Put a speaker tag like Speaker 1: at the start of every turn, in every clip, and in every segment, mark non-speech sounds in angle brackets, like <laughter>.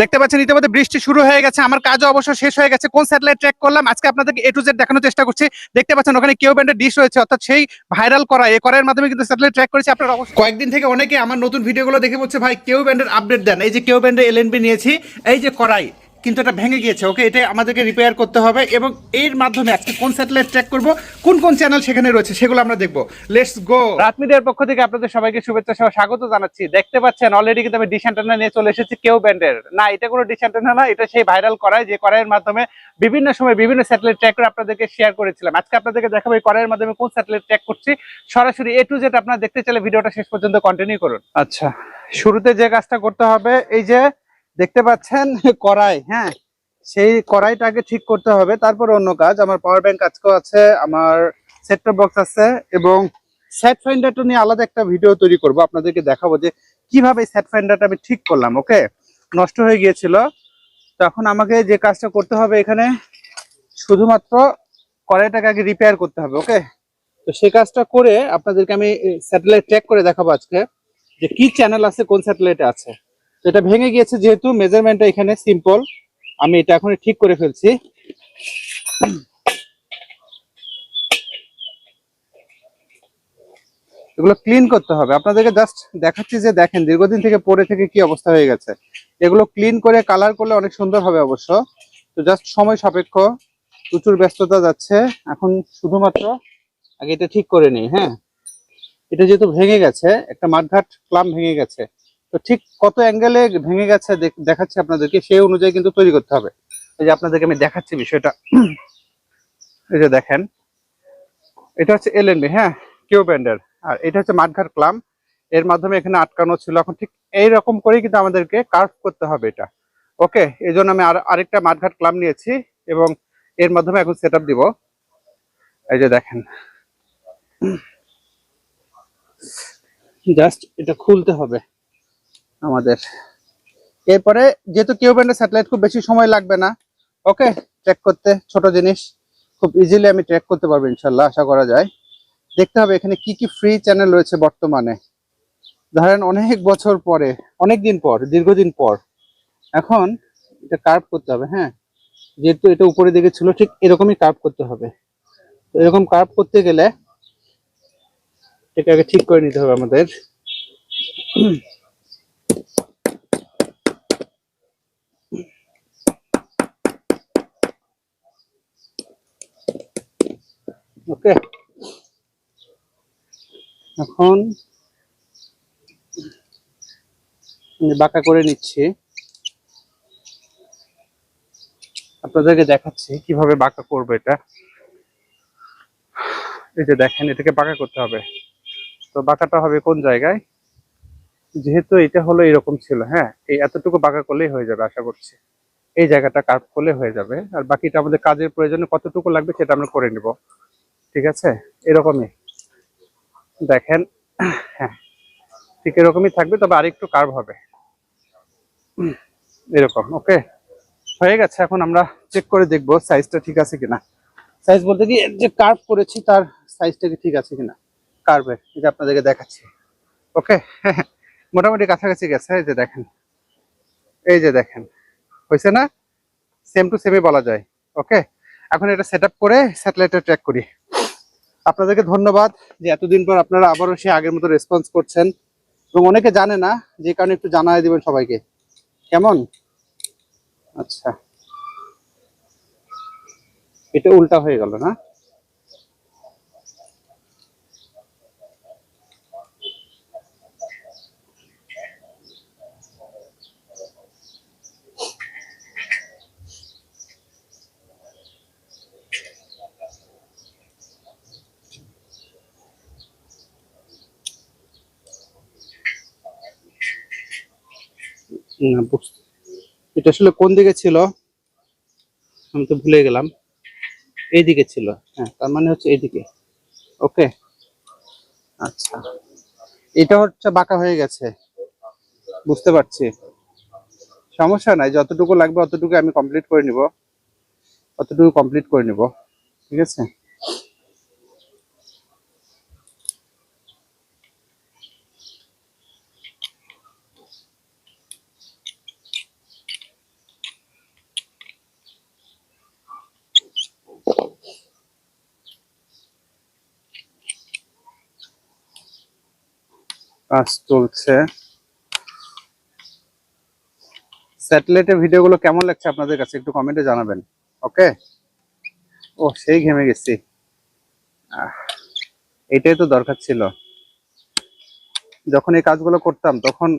Speaker 1: দেখতে পাচ্ছেন, ইতিমধ্যে বৃষ্টি শুরু হয়ে গেছে, আমার কাজও অবশ্য শেষ হয়ে গেছে, কোন স্যাটেলাইট ট্র্যাক করলাম? আজকে আপনাদেরকে এ টু জেড দেখানোর চেষ্টা করছি। দেখতে পাচ্ছেন, ওখানে কেউ ব্যান্ডের ডিশ রয়েছে, অর্থাৎ সেই ভাইরাল করা, এ করার মাধ্যমে কিন্তু স্যাটেলাইট ট্র্যাক করেছি। আপনারা অবশ্যই কয়েকদিন থেকে অনেকে আমার নতুন ভিডিওগুলো দেখে বলছে, ভাই, কেউ ব্যান্ডের আপডেট দেন। এই যে, কেউ ব্যান্ডের এলএনবি নিয়েছি, এই যে করাই কিন্তু এটা ভেঙে গিয়েছে ওকে এটা আমাদেরকে রিপেয়ার করতে হবে এবং এর মাধ্যমে আজকে কোন স্যাটেলাইট ট্র্যাক করব কোন কোন চ্যানেল সেখানে রয়েছে সেগুলো আমরা দেখব। লেটস গো রাত পক্ষ থেকে আপনাদের সবাইকে শুভেচ্ছা সহ স্বাগত জানাচ্ছি। দেখতে পাচ্ছেন অলরেডি কিন্তু আমি ডিশ অ্যান্টেনা নিয়ে চলে এসেছি কেউ ব্যান্ডের না এটা কোনো ডিশ অ্যান্টেনা না এটা সেই ভাইরাল করায় যে করাইয়ের মাধ্যমে বিভিন্ন সময় বিভিন্ন স্যাটেলাইট ট্র্যাক করে আপনাদেরকে শেয়ার করেছিলাম। আজকে আপনাদেরকে দেখাবো এই করাইয়ের মাধ্যমে কোন স্যাটেলাইট ট্র্যাক করছি। সরাসরি এ টু জেড আপনারা দেখতে চাইলে ভিডিওটা শেষ পর্যন্ত কন্টিনিউ করুন। আচ্ছা শুরুতে যে কাজটা করতে হবে এই যে দেখতে পাচ্ছেন, কড়াই হ্যাঁ? সেই কড়াইটাকে ঠিক করতে হবে। তারপর অন্য কাজ, আমার পাওয়ার ব্যাংক আজকেও আছে, আমার সেটটপ বক্স আছে এবং সেট ফাইন্ডারটা নিয়ে আলাদা একটা ভিডিও তৈরি করব। আপনাদেরকে দেখাবো যে কীভাবে সেট ফাইন্ডারটা আমি ঠিক করলাম ওকে নষ্ট হয়ে গিয়েছিল। তখন আমাকে যে কাজটা করতে হবে এখানে, শুধুমাত্র কড়াইটাকে আগে রিপেয়ার করতে হবে ওকে তো সেই কাজটা করে আপনাদেরকে আমি স্যাটেলাইট ট্র্যাক করে দেখাবো আজকে যে কি চ্যানেল আছে, কোন স্যাটেলাইটে আছে। এটা ভেঙে গিয়েছে যেহেতু মেজারমেন্টটা এখানে সিম্পল আমি এটা এখন ঠিক করে ফেলছি। এগুলো ক্লিন করতে হবে। আপনাদেরকে জাস্ট দেখাচ্ছি যে দেখেন, দীর্ঘদিন থেকে পরে থেকে কি অবস্থা হয়ে গেছে। এগুলো ক্লিন করে কালার করলে অনেক সুন্দর হবে অবশ্য। তো জাস্ট সময় সাপেক্ষ, প্রচুর ব্যস্ততা যাচ্ছে। এখন শুধুমাত্র, আগে এটা ঠিক করে নিই হ্যাঁ? এটা যেহেতু ভেঙে গেছে, একটা মাঠঘাট ক্লাম ভেঙে গেছে। তো ঠিক কত অ্যাঙ্গেলে ভেঙে গেছে দেখ- দেখাচ্ছি আপনাদেরকে, সেই অনুযায়ী কিন্তু তৈরি করতে হবে। এই যে আপনাদেরকে আমি দেখাচ্ছি বিষয়টা। এই যে দেখেন, এটা হচ্ছে এলএনবি হ্যাঁ কিউ ব্যান্ডের আর এটা হচ্ছে মাঠঘাট ক্লাম। এর মাধ্যমে এখানে আটকানো ছিল। এখন ঠিক এই রকম করেই কিন্তু আমাদেরকে কার্ভ করতে হবে এটা। ওকে এই জন্য আমি আর, আরেকটা মাঠঘাট ক্লাম নিয়েছি এবং এর মাধ্যমে এখন সেট দিব। এই যে দেখেন। জাস্ট এটা খুলতে হবে। আমাদের। এরপরে যেহেতু কেউ ব্যান্ডের স্যাটেলাইট খুব বেশি সময় লাগবে না, ওকে ট্র্যাক করতে, ছোট জিনিস, খুব ইজিলি আমি ট্র্যাক করতে পারব ইনশাল্লাহ, আশা করা যায়। দেখতে হবে এখানে কি কি ফ্রি চ্যানেল রয়েছে বর্তমানে। ধরেন অনেক বছর পরে অনেক দিন পর, দীর্ঘদিন পর, এখন এটা কার্ভ করতে হবে হ্যাঁ? যেহেতু এটা উপরের দিকে ছিল, ঠিক এরকমই কার্ভ করতে হবে। তো এরকম কার্ভ করতে গেলে এটাকে ঠিক করে নিতে হবে আমাদের। ওকে। এখন বাঁকা করে নিচ্ছি। আপনাদেরকে দেখাচ্ছি কীভাবে বাঁকা করব এটা। এই যে দেখেন, এটাকে বাঁকা করতে হবে। তো বাঁকাটা হবে কোন জায়গায়? যেহেতু এটা হলো এরকম ছিল হ্যাঁ এই এতটুকু বাঁকা করলেই হয়ে যাবে, আশা করছি। এই জায়গাটা কাট করলে হয়ে যাবে। আর বাকিটা আমাদের কাজের প্রয়োজনে কতটুকু লাগবে সেটা আমরা করে নিব। ঠিক আছে? এরকমই। দেখেন হ্যাঁ ঠিক এরকমই থাকবে, তবে আরেকটু কার্ভ হবে। এরকম, ওকে? হয়ে গেছে, এখন আমরা চেক করে দেখব সাইজটা ঠিক আছে কিনা। সাইজ বলতে কি, যে কার্ভ করেছি তার সাইজটা কি ঠিক আছে কিনা? কার্ভে এটা আপনাদেরকে দেখাচ্ছি। ওকে? <laughs> মোটামুটি কাছাকাছি গেছে, এই যে দেখেন। এই যে দেখেন, হয়েছে না? সেম টু সেমই বলা যায়, ওকে? এখন এটা সেট করে স্যাটেলাইটে ট্র্যাক করি। আপনাদেরকে ধন্যবাদ যে এতদিন পর আপনারা আবারও সে আগের মতো রেসপন্স করছেন। এবং অনেকে জানে না, যে কারণে একটু জানাই দেবেন সবাইকে। কেমন? আচ্ছা। এটা উল্টা হয়ে গেল না? না বুঝতে এটা আসলে কোন দিকে ছিল? আমি তো ভুলে গেলাম। এই দিকে ছিল হ্যাঁ তার মানে হচ্ছে এইদিকে। ওকে? আচ্ছা। এটা হচ্ছে বাঁকা হয়ে গেছে। বুঝতে পারছি। সমস্যা নাই, যতটুকু লাগবে অতটুকু আমি কমপ্লিট করে নিব। অতটুকু কমপ্লিট করে নিব। ঠিক আছে? কাজ চলছে। স্যাটেলাইটের ভিডিওগুলো কেমন লাগছে আপনাদের কাছে একটু কমেন্টে জানাবেন ওকে ও, সেই ঘেমে গেছি। এটাই তো দরকার ছিল। যখন এই কাজগুলো করতাম, তখন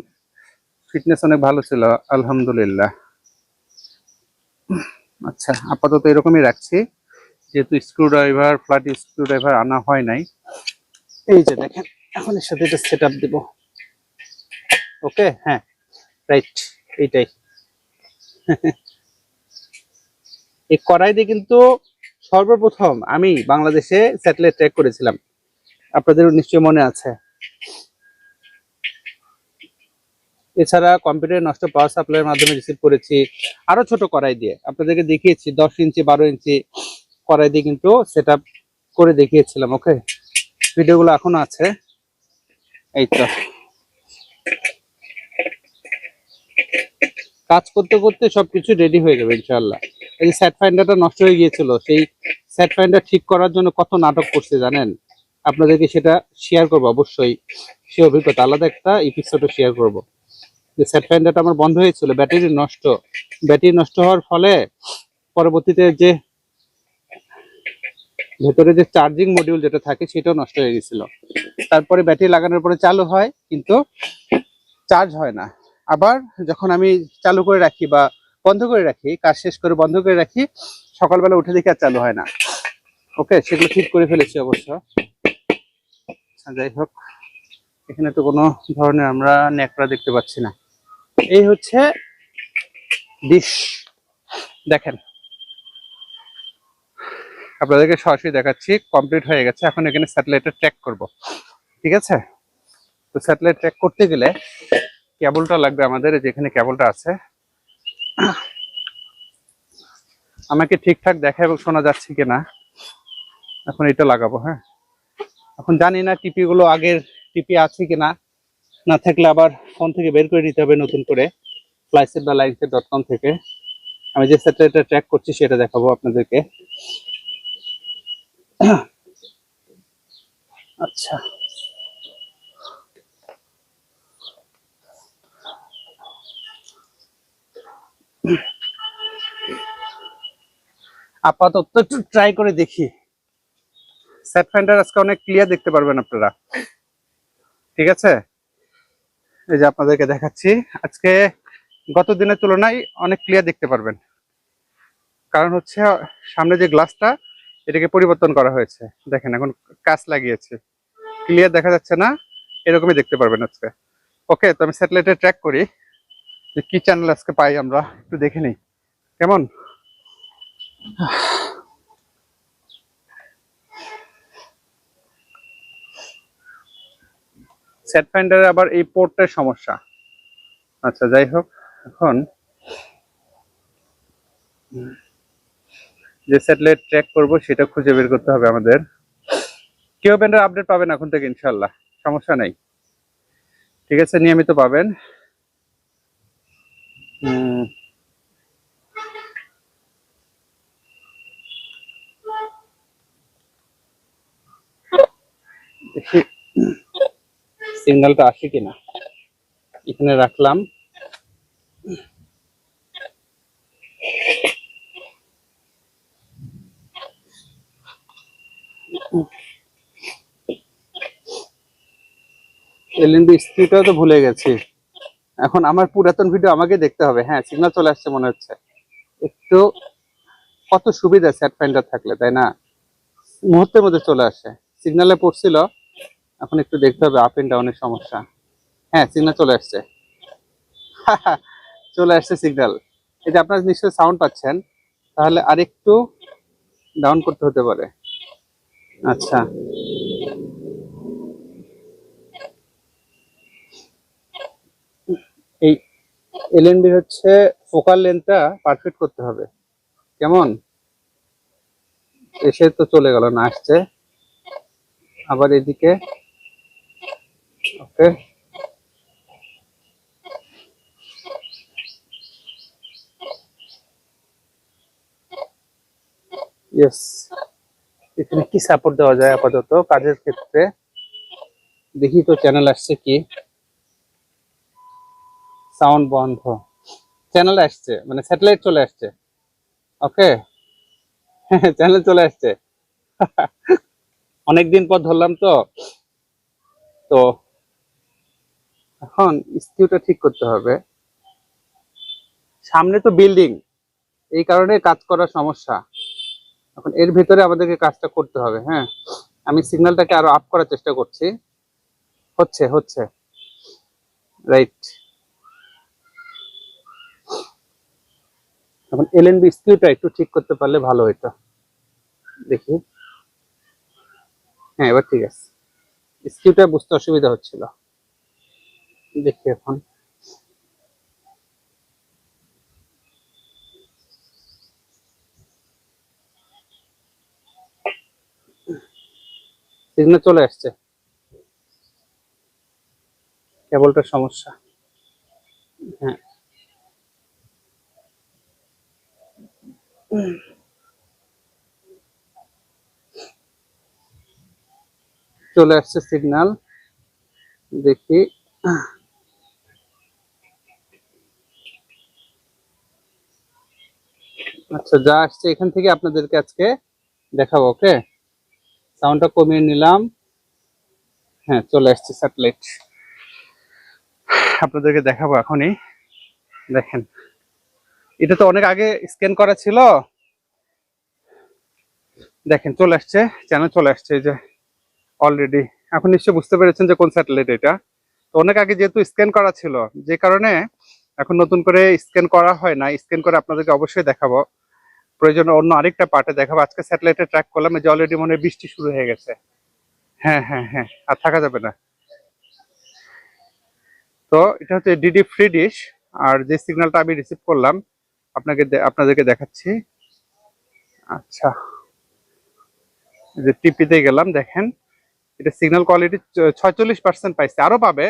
Speaker 1: ফিটনেস অনেক ভালো ছিল, আলহামদুলিল্লাহ। আচ্ছা আপাতত এরকমই রাখছি। যেহেতু screwdriver flat screwdriver আনা হয় নাই। এই যে দেখেন এখন এর সাথে এটা সেট আপ দিব। ওকে হ্যাঁ। রাইট এইটাই। এই কড়াই দিয়ে কিন্তু সর্বপ্রথম আমি বাংলাদেশে স্যাটেলাইট ট্র্যাক করেছিলাম। আপনাদের নিশ্চয়ই মনে আছে। এছাড়া কম্পিউটারে নষ্ট পাওয়ার সাপ্লাইয়ের মাধ্যমে রিসিভ করেছি আরও ছোট কড়াই দিয়ে। আপনাদেরকে দেখিয়েছি, দশ ইঞ্চি, বারো ইঞ্চি কড়াই দিয়ে কিন্তু সেট করে দেখিয়েছিলাম ওকে ভিডিওগুলো এখনও আছে। এই তো। কাজ করতে করতে সবকিছু রেডি হয়ে যাবে ইনশাল্লাহ এই যে স্যাট ফাইন্ডারটা নষ্ট হয়ে গিয়েছিল, সেই স্যাট ফাইন্ডার ঠিক করার জন্য কত নাটক করছে জানেন? আপনাদেরকে সেটা শেয়ার করব, অবশ্যই। সে অভিজ্ঞতা, আলাদা একটা এপিসোডও শেয়ার করব। যে স্যাট ফাইন্ডারটা আমার বন্ধ হয়েছিল ব্যাটারি নষ্ট। ব্যাটারি নষ্ট হওয়ার ফলে পরবর্তীতে যে ভেতরে যে চার্জিং মডিউল যেটা থাকে সেটাও নষ্ট হয়ে গেছিল। তারপরে ব্যাটারি লাগানোর পরে চালু হয় কিন্তু চার্জ হয় না। আবার যখন আমি চালু করে রাখি বা বন্ধ করে রাখি কাজ শেষ করে বন্ধ করে রাখি সকালবেলা উঠে দেখি আর চালু হয় না। ওকে সেগুলো ঠিক করে ফেলেছি অবশ্য। আচ্ছা, যাই হোক এখানে তো কোনো ধরনের আমরা ন্যাকড়া দেখতে পাচ্ছি না। এই হচ্ছে ডিশ দেখেন আপনাদেরকে সরাসরি দেখাচ্ছি কমপ্লিট হয়ে গেছে। এখন এখানে স্যাটেলাইটে ট্র্যাক করব। ঠিক আছে? তো স্যাটেলাইট ট্র্যাক করতে গেলে কেবলটা লাগবে আমাদের যেখানে কেবলটা আছে। আমাকে ঠিকঠাক দেখা এবং শোনা যাচ্ছে কিনা। এখন এটা লাগাবো হ্যাঁ? এখন জানি না টিপি গুলো আগের টিপি আছে কিনা। না থাকলে আবার ফোন থেকে বের করে নিতে হবে নতুন করে ফ্লাইসেট বা লাইনসেট ডট কম থেকে। আমি যে স্যাটেলাইটটা ট্র্যাক করছি সেটা দেখাবো আপনাদেরকে। আচ্ছা। আপাতত একটু ট্রাই করে দেখি। সেট আজকে অনেক ক্লিয়ার দেখতে পারবেন আপনারা। ঠিক আছে? এই যে আপনাদেরকে দেখাচ্ছি। আজকে গত দিনের তুলনায় অনেক ক্লিয়ার দেখতে পারবেন। কারণ হচ্ছে সামনে যে গ্লাসটা এটাকে পরিবর্তন করা হয়েছে। দেখেন, এখন কাজ লাগিয়েছে। ক্লিয়ার দেখা যাচ্ছে না? এরকমই দেখতে পারবেন আজকে। ওকে তো আমি স্যাটেলাইটে ট্র্যাক করি যে কি চ্যানেল আজকে পাই আমরা। একটু দেখে নিই। কেমন? সেট ফাইন্ডারে আবার এই পোর্টটার সমস্যা। আচ্ছা যাই হোক, এখন যে স্যাটেলাইট ট্র্যাক করব, সেটা খুঁজে বের করতে হবে আমাদের। কেউ ব্যান্ডের আপডেট পাবেন এখন থেকে ইনশাল্লাহ সমস্যা নেই। ঠিক আছে, নিয়মিত পাবেন। সিগন্যালটা আসে কিনা? এখানে রাখলাম। এলএনবি স্ক্রিপ্টটাও তো ভুলে গেছি। এখন আমার পুরাতন ভিডিও আমাকে দেখতে হবে। হ্যাঁ সিগন্যাল চলে আসছে মনে হচ্ছে। একটু, কত সুবিধা সেট ফাইন্ডার থাকলে, তাই না? মুহূর্তের মধ্যে চলে আসে। সিগন্যালে পড়ছিল, এখন একটু দেখতে হবে আপ এন্ড ডাউনের সমস্যা। হ্যাঁ সিগন্যাল চলে আসছে। <laughs> চলে আসছে সিগন্যাল এই যে আপনারা নিশ্চয়ই সাউন্ড পাচ্ছেন, তাহলে আরেকটু ডাউন করতে হতে পারে। আচ্ছা। এই এলএনবি হচ্ছে ফোকাল লেন্থটা পারফেক্ট করতে হবে। কেমন? এসে তো চলে গেল, না আসছে। আবার এদিকে। ওকে। ইয়েস এখানে কি সাপোর্ট দেওয়া যায় আপাতত? কাজের ক্ষেত্রে। দেখি তো চ্যানেল আসছে কি?
Speaker 2: সাউন্ড বন্ধ। চ্যানেল আসছে মানে স্যাটেলাইট চলে আসছে। ওকে চ্যানেল <laughs> চলে আসছে। <laughs> অনেকদিন পর ধরলাম তো। তো, এখন স্কিউটা ঠিক করতে হবে। সামনে তো বিল্ডিং এই কারণে কাজ করার সমস্যা। এখন এর ভিতরে আমাদেরকে কাজটা করতে হবে হ্যাঁ। আমি সিগন্যালটাকে আরও আপ করার চেষ্টা করছি। হচ্ছে হচ্ছে। রাইট এখন এল এলএনবি স্কিউটা একটু ঠিক করতে পারলে ভালো হইতো। দেখি। হ্যাঁ এবার ঠিক আছে। স্কিউটা বুঝতে অসুবিধা হচ্ছিল। দেখি এখন। সিগন্যাল চলে আসছে। কেবলটার সমস্যা। হ্যাঁ। চলে আসছে সিগন্যাল। দেখি। আচ্ছা যা আসছে এখান থেকে আপনাদেরকে আজকে দেখাবো, ওকে? সাউন্ডটা কমিয়ে নিলাম। হ্যাঁ চলে আসছে স্যাটেলাইট আপনাদেরকে দেখাবো এখনই। দেখেন, এটা তো অনেক আগে স্ক্যান করা ছিল। দেখেন, চলে আসছে চ্যানেল চলে আসছে এই যে অলরেডি এখন নিশ্চয়ই বুঝতে পেরেছেন যে কোন স্যাটেলাইট এটা। তো অনেক আগে যেহেতু স্ক্যান করা ছিল, যে কারণে এখন নতুন করে স্ক্যান করা হয় না স্ক্যান করে আপনাদেরকে অবশ্যই দেখাবো। প্রয়োজনে অন্য আরেকটা পার্টে দেখাবো। আজকে স্যাটেলাইটে ট্র্যাক করলাম যে অলরেডি মনে বৃষ্টি শুরু হয়ে গেছে। হ্যাঁ হ্যাঁ হ্যাঁ আর থাকা যাবে না। তো এটা হচ্ছে ডিডি ফ্রি ডিশ আর যে সিগন্যালটা আমি রিসিভ করলাম, আপনাকে আপনাদেরকে দেখাচ্ছি। আচ্ছা। যে টিপিতে গেলাম, দেখেন। এটা সিগন্যাল কোয়ালিটি ছয়চল্লিশ পার্সেন্ট পাইছে। আরও পাবে,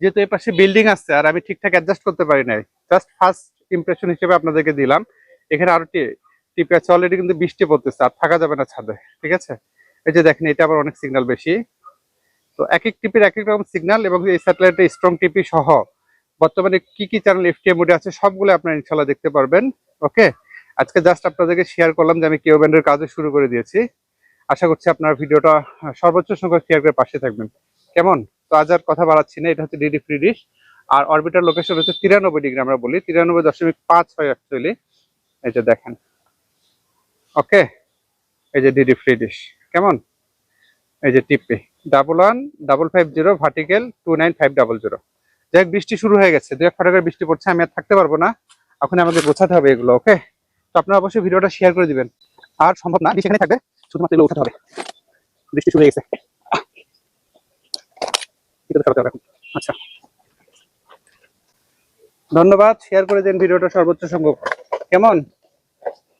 Speaker 2: যেহেতু এই পাশে বিল্ডিং আছে, আর আমি ঠিকঠাক অ্যাডজাস্ট করতে পারি নাই। জাস্ট ফার্স্ট ইমপ্রেশন হিসেবে আপনাদেরকে দিলাম। এখানে আরও টিপে আছে অলরেডি কিন্তু বৃষ্টি পড়তেছে, আর থাকা যাবে না ছাদে, ঠিক আছে? এই যে দেখেন, এটা আবার অনেক সিগন্যাল বেশি। তো এক এক টিপির এক এক রকম সিগন্যাল এবং এই স্যাটেলাইটের স্ট্রং টিপি সহ বর্তমানে কি কি চ্যানেল এফটিএ মোডে আছে, সবগুলো আপনারা ইনশাল্লাহ দেখতে পারবেন ওকে আজকে জাস্ট আপনাদেরকে শেয়ার করলাম যে আমি কেও ব্যান্ডের কাজও শুরু করে দিয়েছি। আশা করছি আপনার ভিডিওটা সর্বোচ্চ সংখ্যক শেয়ার করে পাশে থাকবেন। কেমন? তো আজ আর কথা বাড়াচ্ছি না, এটা হচ্ছে ডিডি ফ্রি ডিশ আর অরবিটার লোকেশন হচ্ছে তিরানব্বই ডিগ্রি আমরা বলি, তিরানব্বই দশমিক পাঁচ হয় অ্যাকচুয়ালি যে দেখেন। ওকে, এই যে ডিডি ফ্রি ডিশ কেমন? এই যে TP double one double five zero vertical two nine five double zero যাই বৃষ্টি শুরু হয়ে গেছে দু এক ফটাকের বৃষ্টি পড়ছে, আমি আর থাকতে পারব না। এখন আমাকে গোছাতে হবে এগুলো, ওকে? তো আপনারা অবশ্যই ভিডিওটা শেয়ার করে দিবেন। আর সম্ভব না সেখানে থাকবে, শুধুমাত্র এগুলো উঠাতে হবে। বৃষ্টি শুরু হয়ে গেছে। আচ্ছা। ধন্যবাদ শেয়ার করে দিন ভিডিওটা সর্বোচ্চ সম্ভব কেমন?